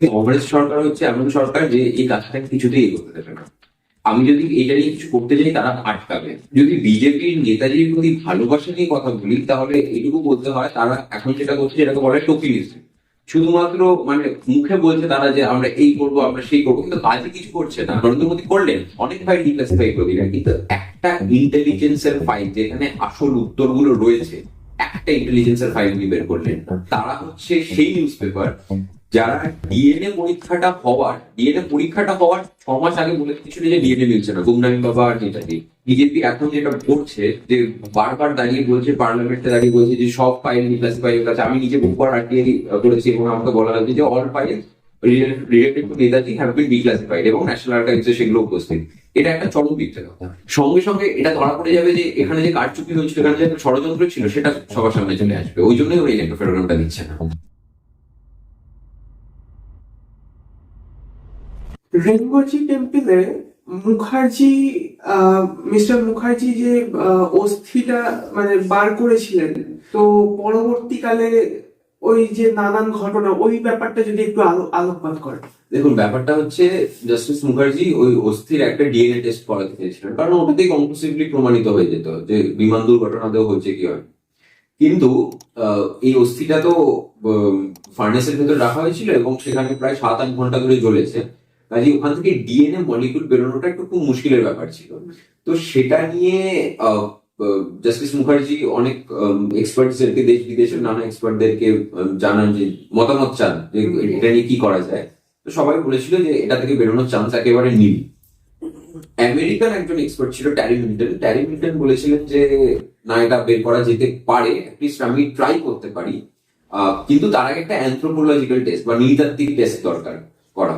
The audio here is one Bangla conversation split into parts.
কংগ্রেস সরকার হচ্ছে এমন সরকার যে এই কাজটা কিছুতেই এগোতে দেবে না। আমি যদি এটা নিয়ে কিছু করতে চাই, তারা আটকাবে। যদি বিজেপির নেতাজির প্রতি ভালোবাসা নিয়ে কথা বলি, তাহলে এটুকু বলতে হয়, তারা এখন যেটা করছে যেটাকে বলে টোকিনিজম শুধুমাত্র মানে মুখে বলছে তারা যে আমরা এই করব, আমরা সেই করব, কিন্তু কাজে কিছু করছে না। নরেন্দ্র মোদী করলেন, অনেক ফাইল ডিক্লাসিফাই করে দিলেন, কিন্তু একটা ইন্টেলিজেন্সের ফাইল যেখানে আসল উত্তরগুলো রয়েছে, একটা ইন্টেলিজেন্সের ফাইল উনি বের করলেন। তারা হচ্ছে সেই নিউজ পেপার যারা ডিএনএ পরীক্ষাটা হওয়ার ডিএনএ পরীক্ষাটা হওয়ার ছ মাস আগে বলে দিচ্ছিল যে ডিএনএ মিলছে না। গুমনামি বাবা আর নেতাজি বিজেপি এখন যেটা করছে, যে বারবার দাঁড়িয়ে বলছে, পার্লামেন্টে দাঁড়িয়ে বলছে যে সব ফাইল ডিক্লাসিফাই হয়ে গেছে। আমি নিজে বহুবার আরটিআই করেছি এবং আমাকে বলা হয়েছে যে অল ফাইল এবং ন্যাশনাল সেগুলো উপস্থিত। এটা একটা চরম সঙ্গে সঙ্গে এটা ধরা পড়ে যাবে যে এখানে যে হয়েছিল, এখানে যে একটা ষড়যন্ত্র ছিল, সেটা সবার সামনে চলে আসবে। ওই জন্যই ওই ইলেক্ট্রোফেরোগ্রামটা দিচ্ছে না। রেঙ্গোজি টেম্পলে মুখার্জি মিস্টার মুখার্জি যে অস্থিটা মানে বার করেছিলেন, তো পরবর্তীকালে ওই যে নানান ঘটনা, ওই ব্যাপারটা যদি একটু আলো- আলোকপাত করেন দেখুন, ব্যাপারটা হচ্ছে জাস্টিস মুখার্জি ওই অস্থির একটা ডিএনএ টেস্ট করাতে চেয়েছিলেন, কারণ ওটাতেই কনক্লুসিভলি প্রমাণিত হয়ে যেত যে বিমান দুর্ঘটনাতেও হচ্ছে কি হয়। কিন্তু এই অস্থিটা তো ফার্নেসের ভেতর রাখা হয়েছিল এবং সেখানে প্রায় সাত আট ঘণ্টা ধরে জ্বলেছে। কাজে ওখান থেকে ডিএনএ মলিকুল বেরোনোটা একটু খুব মুশকিলের ব্যাপার ছিল। তো সেটা নিয়ে জাস্টিস মুখার্জি অনেক এক্সপার্টদেরকে দেশ বিদেশের নানা এক্সপার্টদেরকে জানান যে মতামত চান যে এটা নিয়ে কি করা যায়। তো সবাই বলেছিল যে এটা থেকে বেরোনোর চান্স একেবারে নীল। আমেরিকান একজন এক্সপার্ট ছিল ট্যারি মিল্টন ট্যারি মিল্টন বলেছিলেন যে না এটা বের করা যেতে পারে অ্যাটলিস্ট আমি ট্রাই করতে পারি। আহ, কিন্তু তার আগে একটা অ্যান্থ্রোপোলজিক্যাল টেস্ট বা নৃতাত্ত্বিক টেস্ট দরকার করা।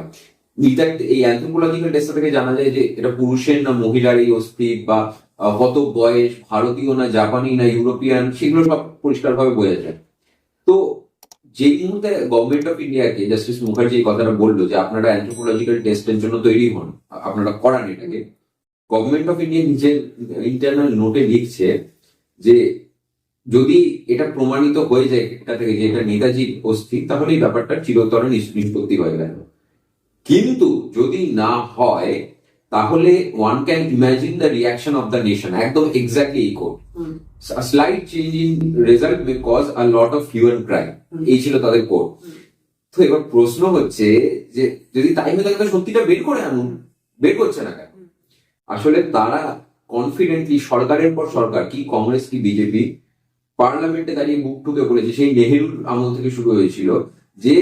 নৃতাত্ত্বিক এই অ্যান্থ্রোপোলজিক্যাল টেস্ট থেকে জানা যায় যে এটা পুরুষের না মহিলার এই অস্থি বা কত বয়স ভারতীয় না জাপানি না ইউরোপিয়ান, সেগুলো সব পরিষ্কারভাবে বোঝা যায়। তো যে মুহূর্তে গভর্নমেন্ট অফ ইন্ডিয়াকে জাস্টিস মুখার্জি এই কথাটা বলল যে আপনারা অ্যান্থ্রোপোলজিক্যাল টেস্টের জন্য তৈরি হন আপনারা করান এটাকে। গভর্নমেন্ট অফ ইন্ডিয়া নিজের ইন্টারনাল নোটে লিখছে যে যদি এটা প্রমাণিত হয়ে যায় এটা থেকে যে এটা নেতাজির অস্থি তাহলে এই ব্যাপারটা চিরতরে নিষ- নিষ্পত্তি হয়ে গেল। কিন্তু যদি না হয় তাহলে one can imagine the reaction of the nation একদম exactly echo a slight change in result may cause a lot of hue and এই ছিল তাদের কোড তো এবার প্রশ্ন হচ্ছে যে যদি তাই হয়ে থাকে সত্যিটা বের করে আনুন। বের করছে না কেন? আসলে তারা কনফিডেন্টলি সরকারের পর সরকার কি কংগ্রেস কি বিজেপি পার্লামেন্টে দাঁড়িয়ে মুখ ঠুকে পড়েছে সেই নেহেরুর আমল থেকে শুরু হয়েছিল যে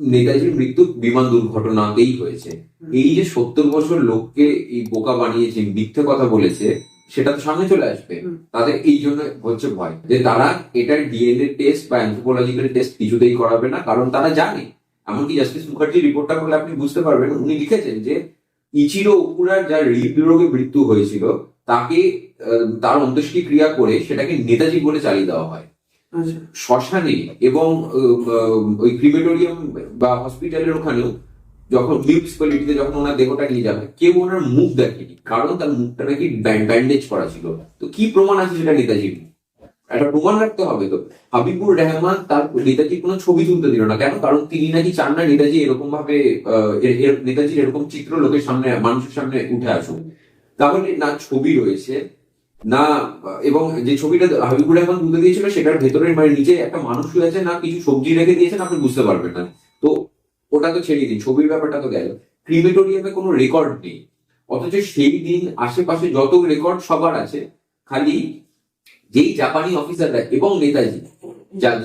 নেতাজির মৃত্যু বিমান দুর্ঘটনাতেই হয়েছে। এই যে সত্তর বছর লোককে এই বোকা বানিয়েছে মিথ্যে কথা বলেছে সেটা তো সামনে চলে আসবে। তাদের এই জন্য হচ্ছে ভয়। যে তারা এটার ডিএনএ টেস্ট বা অ্যান্থ্রোপোলজিক্যাল টেস্ট কিছুতেই করাবে না কারণ তারা জানে। এমনকি জাস্টিস মুখার্জি রিপোর্টটা করলে আপনি বুঝতে পারবেন উনি লিখেছেন যে ইচিরো ওকুরার যার হৃদরোগে মৃত্যু হয়েছিল তাকে তার অন্ত্যেষ্টি ক্রিয়া করে সেটাকে নেতাজি বলে চালিয়ে দেওয়া হয়। শ্মশানে এবং ওই ক্রিমেটোরিয়াম বা হসপিটালের ওখানেও যখন মিউনিসিপ্যালিটিতে যখন ওনার দেহটা নিয়ে যাবে, কেউ ওনার মুখ দেখেনি। কারণ তার মুখটা নাকি ব্যান্ডেজ করা ছিল। তো কি প্রমাণ আছে সেটা নেতাজির? একটা প্রমাণ রাখতে হবে তো। হাবিবুর রহমান তার নেতাজির কোনো ছবি তুলতে দিল না। কেন? কারণ তিনি নাকি চান না নেতাজি এরকম ভাবে নেতাজির এরকম চিত্র লোকের সামনে, মানুষের সামনে উঠে আসুক। তাহলে না ছবি রয়েছে না, এবং যে ছবিটা হাবিবুর রহমান তুলে দিয়েছিল, সেটার ভেতরের মানে নিচে একটা মানুষ শুয়ে আছে না, কিছু সবজি রেখে দিয়েছেন আপনি বুঝতে পারবেন না। তো ওটা তো ছেড়ে দিন, ছবির ব্যাপারটা তো গেল। ক্রিমেটোরিয়ামে কোনো রেকর্ড নেই। অথচ সেই দিন আশেপাশে যত রেকর্ড সবার আছে, খালি যেই জাপানি অফিসাররা এবং নেতাজি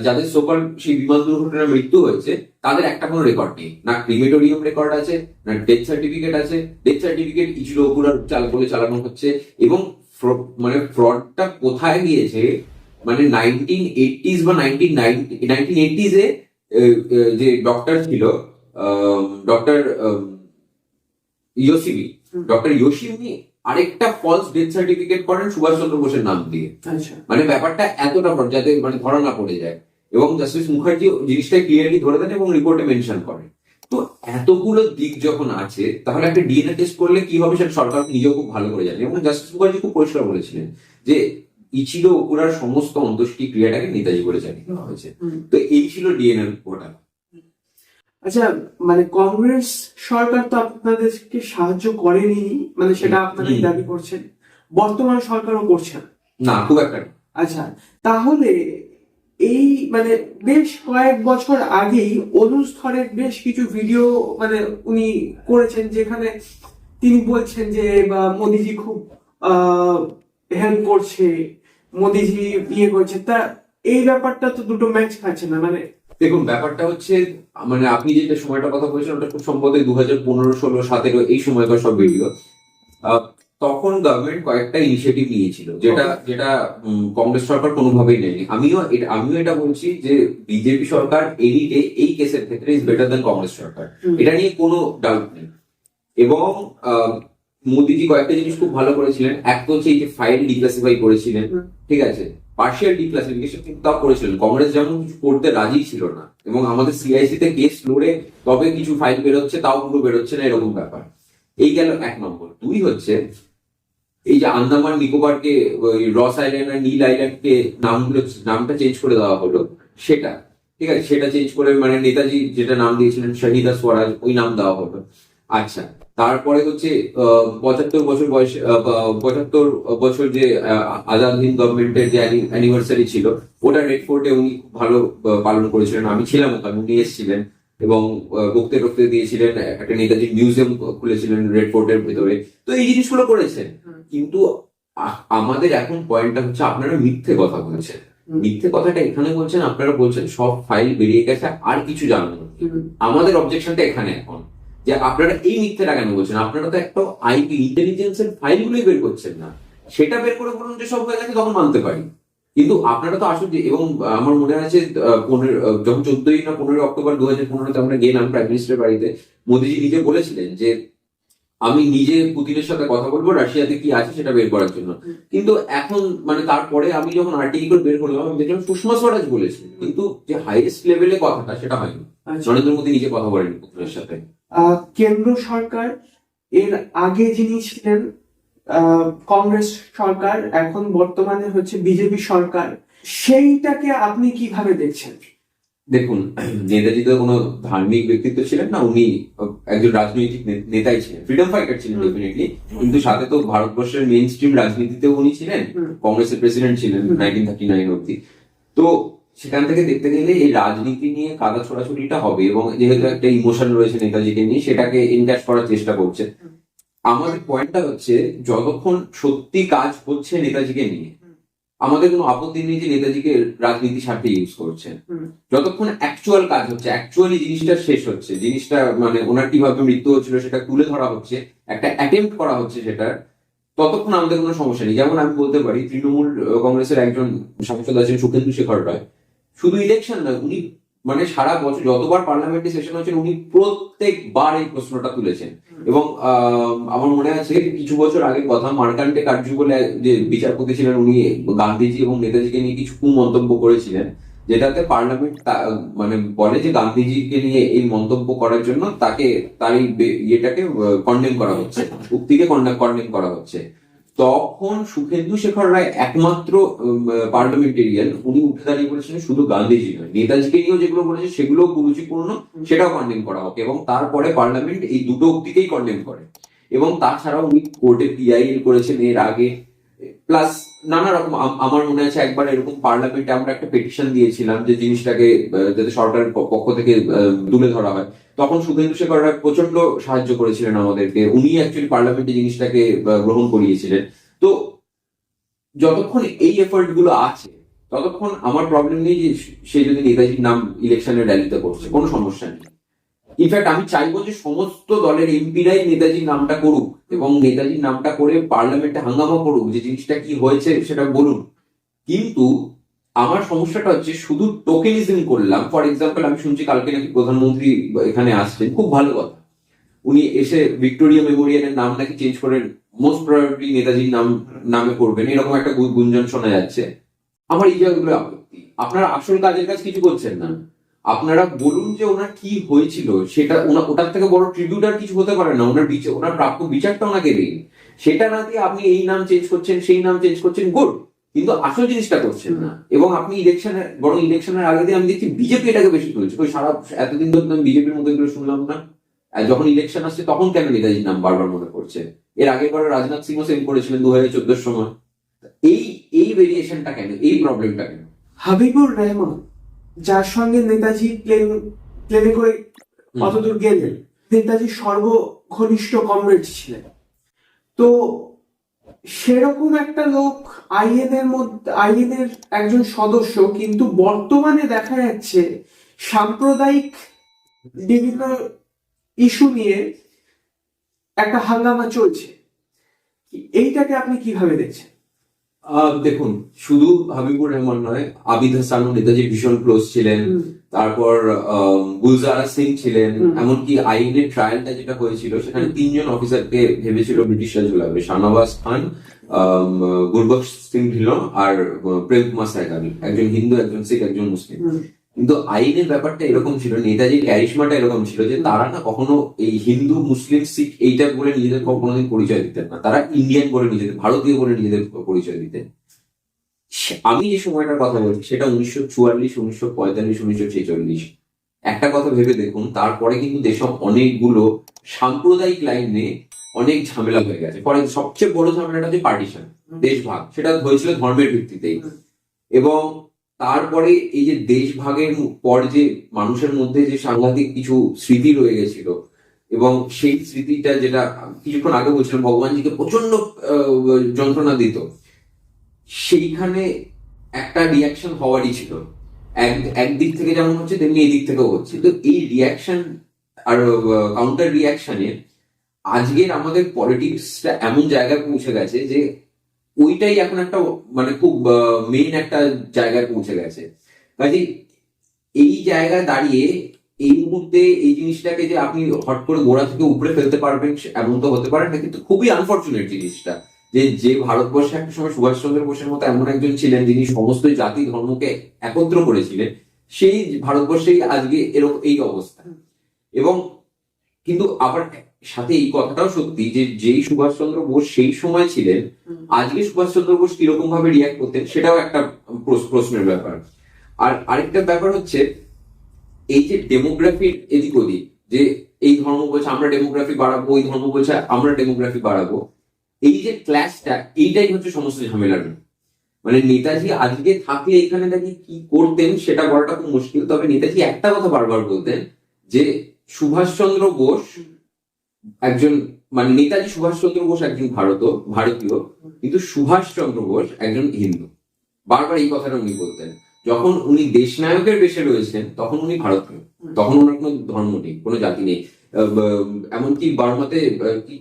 যাদের সোকাল সেই বিমান দুর্ঘটনায় মৃত্যু হয়েছে, তাদের একটা কোনো রেকর্ড নেই। না ক্রিমেটোরিয়াম রেকর্ড আছে, না ডেথ সার্টিফিকেট আছে। ডেথ সার্টিফিকেট ইচিরো ওকুরার চাল বলে চালানো হচ্ছে, এবং মানে ফ্রডটা কোথায় গিয়েছে? মানে নাইনটিন এইটিস বা নাইনটিন নাইনটিন এইটিজে যে ডক্টর ছিল ডক্টর ইয়োসিমি ডক্টর ইয়োশিমি আরেকটা ফলস ডেথ সার্টিফিকেট করেন সুভাষচন্দ্র বোসের নাম দিয়ে। আচ্ছা। মানে ব্যাপারটা এতটা যাতে মানে ধরা না পড়ে যায়। এবং জাস্টিস মুখার্জি জিনিসটা ক্লিয়ারলি ধরে দেন এবং রিপোর্টে মেনশন করেন। তো এতগুলো দিক যখন আছে তাহলে একটা ডিএনএ টেস্ট করলে কি হবে সেটা সরকার নিজেও খুব ভালো করে জানে। এবং জাস্টিস মুখার্জি খুব পরিষ্কার বলেছিলেন যে ইচিরো ওকুরার সমস্ত অন্ত্যেষ্টি ক্রিয়াটাকে নেতাজি বলে চালিয়ে দেওয়া হয়েছে। তো এই ছিল ডিএনএ ওটা আচ্ছা মানে কংগ্রেস সরকার তো আপনাদেরকে সাহায্য করেনি মানে সেটা আপনাদের হুম। দাবি করছেন? বর্তমান সরকারও করছে না? না খুব একটা আচ্ছা তাহলে এই মানে বেশ কয়েক বছর আগেই অনুস্থরের বেশ কিছু ভিডিও মানে উনি করেছেন যেখানে তিনি বলছেন যে, বা মোদিজি খুব হেল্প করছে, মোদিজি ইয়ে করছে। তা এই ব্যাপারটা তো দুটো ম্যাচ খাচ্ছে না মানে দেখুন, ব্যাপারটা হচ্ছে মানে আপনি যেটা সময়টার কথা বলছেন, ওটা খুব সম্ভবত দু হাজার পনেরো, ষোলো, সতেরো এই সময়কার সব ভিডিও তখন গভর্নমেন্ট কয়েকটা ইনিশিয়েটিভ নিয়েছিল যেটা যেটা কংগ্রেস সরকার কোনোভাবেই নেয়নি। আমিও এটা আমিও এটা বলছি যে বিজেপি সরকার এদিকে এই কেসের ক্ষেত্রে ইজ বেটার দেন কংগ্রেস সরকার। এটা নিয়ে কোনো ডাউট নেই। এবং মোদিজি কয়েকটা জিনিস খুব ভালো করেছিলেন। এক তো হচ্ছে এই যে ফাইল ডিক্লাসিফাই করেছিলেন ঠিক আছে? পার্শিয়াল ডিক্লাসিফিকেশন কিন্তু তাও করেছিলেন। কংগ্রেস যেমন কিছু করতে রাজি ছিল না এবং আমাদের সিআইসি তে কেস লড়ে তবে কিছু ফাইল বেরোচ্ছে তাও পুরো বেরোচ্ছে না এরকম ব্যাপার। এই গেল এক নম্বর। দুই হচ্ছে, এই যে আন্দামান নিকোবরকে, ওই রস আইল্যান্ড আর নীল আইল্যান্ডকে নামগুলো, নামটা চেঞ্জ করে দেওয়া হলো। সেটা, ঠিক আছে? সেটা চেঞ্জ করে মানে নেতাজি যেটা নাম দিয়েছিলেন, শাহিদা স্বরাজ, ওই নাম দেওয়া হলো। আচ্ছা তারপরে হচ্ছে পঁচাত্তর বছর বয়স পঁচাত্তর বছর যে আজাদ হিন্দ গভর্নমেন্টের যে অ্যানিভার্সারি ছিল, ওটা রেড ফোর্টে উনি ভালো পালন করেছিলেন। আমি ছিলাম ওখানে উনি এসেছিলেন। এবং আহ, বক্তৃতা টক্তে দিয়েছিলেন একটা নেতাজি মিউজিয়াম খুলেছিলেন রেড ফোর্টের ভেতরে। তো এই জিনিসগুলো করেছেন। কিন্তু আমাদের এখন পয়েন্টটা হচ্ছে আপনারা মিথ্যে কথা বলছেন। মিথ্যে কথাটা এখানে বলছেন আপনারা বলছেন সব ফাইল বেরিয়ে গেছে আর কিছু জানানো। আমাদের অবজেকশনটা এখানে এখন। যে আপনারা এই মিথ্যেটা কেন বলছেন? আপনারা তো একটা আইপি ইন্টেলিজেন্সের ফাইলগুলোই বের করছেন না। সেটা বের করে বলুন যে সব হয়ে গেছে তখন মানতে পারি। কিন্তু আপনারা তো আসলে এবং আমার মনে আছে পনেরো যখন চোদ্দই না পনেরোই অক্টোবর দু হাজার পনেরোতে আমরা গেলাম প্রাইম মিনিস্টারের বাড়িতে মোদিজি নিজে বলেছিলেন যে আমি নিজে পুতিনের সাথে কথা বলব রাশিয়াতে কি আছে সেটা বের করার জন্য। কিন্তু এখন মানে তারপরে আমি যখন আর্টিকেল বের করলাম আমি দেখলাম সুষমা স্বরাজ বলেছেন কিন্তু যে হাইয়েস্ট লেভেলে কথাটা সেটা হয়নি। আচ্ছা। নরেন্দ্র মোদী নিজে কথা বলেন পুতিনের সাথে। আহ, কেন্দ্র সরকার এর আগে যিনি ছিলেন কংগ্রেস সরকার এখন বর্তমানে হচ্ছে বিজেপি সরকার সেইটাকে আপনি কীভাবে দেখছেন? দেখুন নেতাজি তো কোনো ধার্মিক ব্যক্তিত্ব ছিলেন না উনি একজন রাজনৈতিক নেতাই ছিলেন ফ্রিডম ফাইটার ছিলেন। ডেফিনেটলি কিন্তু সাথে তো ভারতবর্ষের মেইন স্ট্রিম রাজনীতিতেও উনি ছিলেন কংগ্রেসের প্রেসিডেন্ট ছিলেন নাইনটিন থার্টি নাইন অব্দি তো সেখান থেকে দেখতে গেলে এই রাজনীতি নিয়ে কাদা ছোড়াছুড়িটা হবে এবং যেহেতু একটা ইমোশন রয়েছে নেতাজিকে নিয়ে সেটাকে এনক্যাশ করার চেষ্টা করছে। আমাদের পয়েন্টটা হচ্ছে যতক্ষণ সত্যি কাজ হচ্ছে নেতাজিকে নিয়ে আমাদের কোনো আপত্তি নেই যে নেতাজিকে রাজনীতি স্বার্থে ইউজ করছেন। হুম। যতক্ষণ অ্যাকচুয়াল কাজ হচ্ছে অ্যাকচুয়ালি জিনিসটা শেষ হচ্ছে জিনিসটা মানে ওনার কীভাবে মৃত্যু হচ্ছিল সেটা তুলে ধরা হচ্ছে একটা অ্যাটেম্প করা হচ্ছে সেটার ততক্ষণ আমাদের কোনো সমস্যা নেই। যেমন আমি বলতে পারি তৃণমূল কংগ্রেসের একজন সাংসদ আছেন সুখেন্দু শেখর রায়। শুধু ইলেকশন নয় উনি মানে সারা বছর যতবার পার্লামেন্টে সেশন হয়েছেন উনি প্রত্যেকবার এই প্রশ্নটা তুলেছেন। এবং আমার মনে আছে কিছু বছর আগে কথা মার্কান্টে কার্য বলে যে বিচারপতি ছিলেন উনি গান্ধীজি এবং নেতাজিকে নিয়ে কিছু কুমন্তব্য করেছিলেন যেটাতে পার্লামেন্ট মানে বলে যে গান্ধীজিকে নিয়ে এই মন্তব্য করার জন্য তাকে তার এই ইয়েটাকে কন্ডেম করা হচ্ছে উক্তিকে কন্ডেম করা হচ্ছে। তখন সুখেন্দু শেখর রায় একমাত্র পার্লামেন্টেরিয়ান উনি উঠে দাঁড়িয়ে বলেছিলেন শুধু গান্ধীজি নয়। নেতাজিকে নিয়েও যেগুলো বলেছে সেগুলো কুরুচিপূর্ণ, সেটাও কন্ডেম করা হোক। এবং তারপরে পার্লামেন্ট এই দুটো অব্দিকেই কন্ডেম করে। এবং তাছাড়াও উনি কোর্টে পিআইএল করেছেন এর আগে। প্লাস নানা রকম আমার মনে আছে একবার এরকম পার্লামেন্টে আমরা একটা পেটিশন দিয়েছিলাম যে জিনিসটাকে যাতে সরকারের পক্ষ থেকে তুলে ধরা হয়। তখন সুখেন্দু শেখর রায় প্রচণ্ড সাহায্য করেছিলেন আমাদেরকে। উনি অ্যাকচুয়ালি পার্লামেন্টে জিনিসটাকে গ্রহণ করিয়েছিলেন। তো যতক্ষণ এই এফার্টগুলো আছে, ততক্ষণ আমার প্রবলেম নেই যে সে যদি নেতাজির নাম ইলেকশনের র্যালিতে করছে। কোনো সমস্যা নেই। ইনফ্যাক্ট আমি চাইব যে সমস্ত দলের এমপিরাই নেতাজির নামটা করুক এবং নেতাজির নামটা করে পার্লামেন্টে হাঙ্গামা করুক যে জিনিসটা কি হয়েছে সেটা বলুন। কিন্তু আমার সমস্যাটা হচ্ছে শুধু টোকেনিজম করলাম। ফর এক্সাম্পল আমি শুনছি কালকে নাকি প্রধানমন্ত্রী এখানে আসছেন। খুব ভালো কথা। উনি এসে ভিক্টোরিয়া মেমোরিয়ালের নাম নাকি চেঞ্জ করে মোস্ট প্রবাবলি নেতাজির নাম, নামে করবেন। এরকম একটা গুঞ্জন শোনা যাচ্ছে। আমার এই জায়গাগুলো আপনারা আসল কাজের কাজ কিছু করছেন না। আপনারা বলুন যে ওনার কি হয়েছিল, সেটা ওটার থেকে বড় ট্রিবিউট আর কিছু হতে পারে না, ওনার বিচার ওনার প্রাপ্য বিচারটা ওনাকে দিন সেটা না দিয়ে আপনি এই নাম চেঞ্জ করছেন, সেই নাম চেঞ্জ করছেন গুড কিন্তু আসল জিনিসটা করছেন না। এবং আপনি ইলেকশনের বরং ইলেকশনের আগে দিয়ে আমি দেখছি বিজেপি এটাকে বেশি তুলছে। ওই সারা, এতদিন ধরে আমি বিজেপির মধ্যে এগুলো শুনলাম না। যখন ইলেকশন আসছে, তখন কেন নেতাজির নাম বারবার মনে করছে এর আগের বার রাজনাথ সিংও সেম করেছিলেন দু হাজার চোদ্দোর সময়। এই এই ভেরিয়েশনটা কেন, এই প্রবলেমটা কেন? হাবিবুর রহমান যার সঙ্গে নেতাজি প্লেন প্লেনে করে। অতদূর গেলেন? নেতাজি সর্বঘনিষ্ঠ কমরেড ছিলেন। তো সেরকম একটা লোক আইএন এর মধ্যে আইএন এর একজন সদস্য কিন্তু বর্তমানে দেখা যাচ্ছে সাম্প্রদায়িক বিভিন্ন ইস্যু নিয়ে একটা হাঙ্গামা চলছে। এইটাকে আপনি কীভাবে দেখছেন? দেখুন শুধু হাবিবুর রহমান নয় আবিদ হাসানও নেতাজি ভীষণ ক্লোজ ছিলেন তারপর গুলজারা সিং ছিলেন। এমনকি আইনের ট্রায়ালটা যেটা হয়েছিল সেখানে তিনজন অফিসারকে ভেবেছিল ব্রিটিশরা ঝুলাবে শাহনওয়াজ খান গুরবক্স সিং ঢিল আর প্রেম কুমার সাইকানি একজন হিন্দু একজন শিখ একজন মুসলিম। কিন্তু আইনের ব্যাপারটা এরকম ছিল নেতাজির ক্যারিশমাটা এরকম ছিল যে তারা না কখনো এই হিন্দু মুসলিম শিখ এইটা বলে নিজেদের কোনোদিন পরিচয় দিতেন না। তারা ইন্ডিয়ান বলে নিজেদের ভারতীয় বলে নিজেদের পরিচয় দিতেন। আমি যে সময়টার কথা বলছি সেটা উনিশশো চুয়াল্লিশ উনিশশো পঁয়তাল্লিশ উনিশশো ছেচল্লিশ। একটা কথা ভেবে দেখুন তারপরে কিন্তু দেশে অনেকগুলো সাম্প্রদায়িক লাইনে অনেক ঝামেলা হয়ে গেছে। পরে সবচেয়ে বড় ঝামেলাটা হচ্ছে পার্টিশন দেশভাগ সেটা হয়েছিল ধর্মের ভিত্তিতেই। এবং তারপরে এই যে দেশভাগের মু- পর যে মানুষের মধ্যে যে সাংঘাতিক কিছু স্মৃতি রয়ে গেছিল এবং সেই স্মৃতিটা যেটা কিছুক্ষণ আগে বলছিলাম, ভগবানজিকে প্রচণ্ড যন্ত্রণা দিত, সেইখানে একটা রিয়াকশন হওয়ারই ছিল। এক, একদিক থেকে যেমন হচ্ছে, তেমনি এই দিক থেকেও হচ্ছে। তো এই রিয়াকশন আর কাউন্টার রিয়াকশনে আজকের আমাদের পলিটিক্সটা এমন জায়গায় পৌঁছে গেছে যে ওইটাই এখন একটা মানে খুব মেইন একটা জায়গায় পৌঁছে গেছে। কাজে এই জায়গায় দাঁড়িয়ে এই মুহূর্তে এই জিনিসটাকে যে আপনি হট করে গোড়া থেকে উপরে ফেলতে পারবেন এমন তো হতে পারে না, কিন্তু খুবই আনফর্চুনেট জিনিসটা। যে যে ভারতবর্ষে একটা সময় সুভাষচন্দ্র বোসের মতো এমন একজন ছিলেন যিনি সমস্ত জাতি ধর্মকে একত্র করেছিলেন, সেই ভারতবর্ষেই আজকে এরকম এই অবস্থা। এবং কিন্তু আবার সাথে এই কথাটাও সত্যি যে যেই সুভাষচন্দ্র বোস সেই সময় ছিলেন আজকে সুভাষচন্দ্র বোস কীরকম ভাবে রিয়াক্ট করতেন সেটাও একটা প্রশ্নের ব্যাপার। আর আরেকটা ব্যাপার হচ্ছে এই যে ডেমোগ্রাফির এদিক ওদিক যে এই ধর্ম বলছে আমরা ডেমোগ্রাফি বাড়াবো ওই ধর্ম বলছে আমরা ডেমোগ্রাফি বাড়াবো এই যে ক্লাসটা এইটাই হচ্ছে সমস্ত ঝামেলার মানে নেতাজি আজকে থাকলে এখানে দাঁড়িয়ে কি করতেন সেটা বলাটা খুব মুশকিল তবে নেতাজি একটা কথা বারবার বলতেন যে সুভাষচন্দ্র বোস একজন মানে নেতাজি সুভাষচন্দ্র বোস একজন ভারত ভারতীয়, কিন্তু সুভাষচন্দ্র বোস একজন হিন্দু। বারবার এই কথাটা উনি বলতেন। যখন উনি দেশনায়কের বেশে রয়েছেন, তখন উনি ভারতীয়। তখন ওনার কোনো ধর্ম নেই, কোনো জাতি নেই। এমনকি বার্মাতে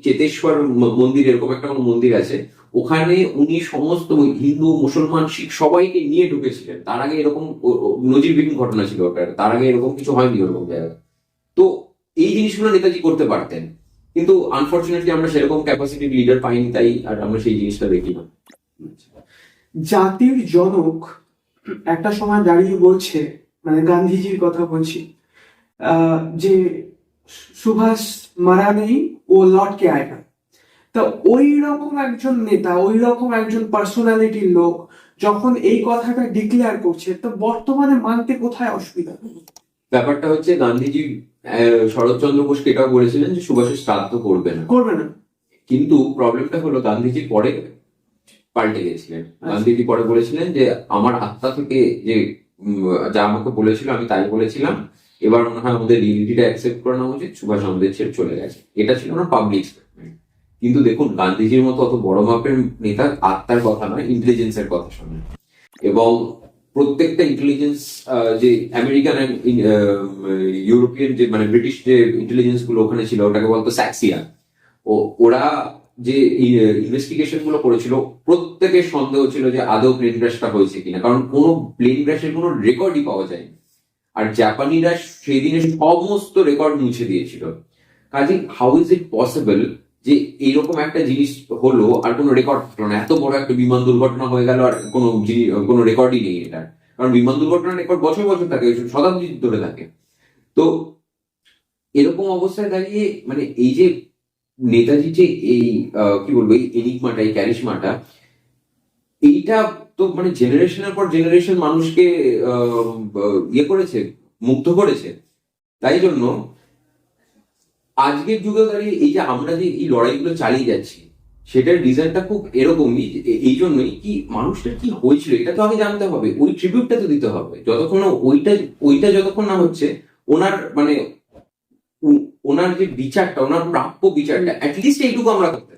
চেতেশ্বর মন্দির, এরকম একটা কোনো মন্দির আছে, ওখানে উনি সমস্ত হিন্দু, মুসলমান, শিখ সবাইকে নিয়ে ঢুকেছিলেন। তার আগে এরকম নজিরবিহীন ঘটনা ছিল ওটার। তার আগে এরকম কিছু হয়নি ওরকম জায়গায়। তো এই জিনিসগুলো নেতাজি করতে পারতেন। কিন্তু আনফর্চুনেটলি আমরা সেরকম ক্যাপাসিটি লিডার পাইনি তাই আর আমরা সেই জিনিসটা দেখি না। জাতির জনক একটা সময় দাঁড়িয়ে বলছে মানে গান্ধীজির কথা বলছি যে সুভাষ মারা নেই ও লটকে আয়গা তা ওই রকম একজন নেতা ওই রকম একজন পার্সোনালিটির লোক যখন এই কথাটা ডিক্লেয়ার করছে তো বর্তমানে মানতে কোথায় অসুবিধা? ব্যাপারটা হচ্ছে গান্ধীজি শরৎচন্দ্র বোসকে এটাও বলেছিলেন যে সুভাষের শ্রাদ্ধ করবে না। করবে না। কিন্তু প্রবলেমটা হলো গান্ধীজি পরে পাল্টে গেছিলেন। গান্ধীজি পরে বলেছিলেন যে আমার আত্মা থেকে যে যা আমাকে বলেছিল আমি তাই বলেছিলাম। এবার মনে হয় আমাদের রিয়েলিটিটা অ্যাকসেপ্ট করে নেওয়া উচিত। সুভাষ আমাদের ছেড়ে চলে গেছে। এটা ছিল না পাবলিক স্টেটমেন্ট কিন্তু দেখুন গান্ধীজির মতো অত বড় মাপের নেতা আত্মার কথা নয় ইন্টেলিজেন্সের কথা শোনেন। এবং প্রত্যেকটা ইন্টেলিজেন্স যে আমেরিকান ইউরোপিয়ান যে মানে ব্রিটিশ যে ইন্টেলিজেন্সগুলো ওখানে ছিল, ওটাকে বলতো স্যাক্সিয়া ও, ওরা যে ইনভেস্টিগেশনগুলো করেছিল প্রত্যেকের সন্দেহ ছিল যে আদৌ প্লেন ক্র্যাশটা হয়েছে কিনা। কারণ কোনো প্লেন ক্র্যাশের কোনো রেকর্ডই পাওয়া যায়নি। আর জাপানিরা সেই দিনে সমস্ত রেকর্ড মুছে দিয়েছিল। কাজে হাউ ইজ ইট পসিবল যে এইরকম একটা জিনিস হলো আর কোনো রেকর্ড থাকল না এত বড় একটা বিমান দুর্ঘটনা হয়ে গেল আর কোনো কোনো রেকর্ডই নেই এটা। কারণ বিমান দুর্ঘটনার রেকর্ড বছর বছর থাকে শতাব্দী ধরে থাকে। তো এরকম অবস্থায় দাঁড়িয়ে মানে এই যে নেতাজি যে এই কি বলব, এই এনিগমাটা এই ক্যারিশমাটা এইটা তো মানে জেনারেশনের পর জেনারেশন মানুষকে ইয়ে করেছে, মুগ্ধ করেছে। তাই জন্য আজকের যুগে দাঁড়িয়ে এই যে আমরা যে এই লড়াইগুলো চালিয়ে যাচ্ছি, সেটার রিজনটা খুব এরকমই এই জন্যই কি মানুষটা কি হয়েছিল, এটা তো আগে জানতে হবে, ওই ট্রিবিউটটা তো দিতে হবে। যতক্ষণ ওইটা ওইটা যতক্ষণ না হচ্ছে, ওনার মানে ওনার যে বিচারটা, ওনার প্রাপ্য বিচারটা অ্যাটলিস্ট এইটুকু আমরা করতে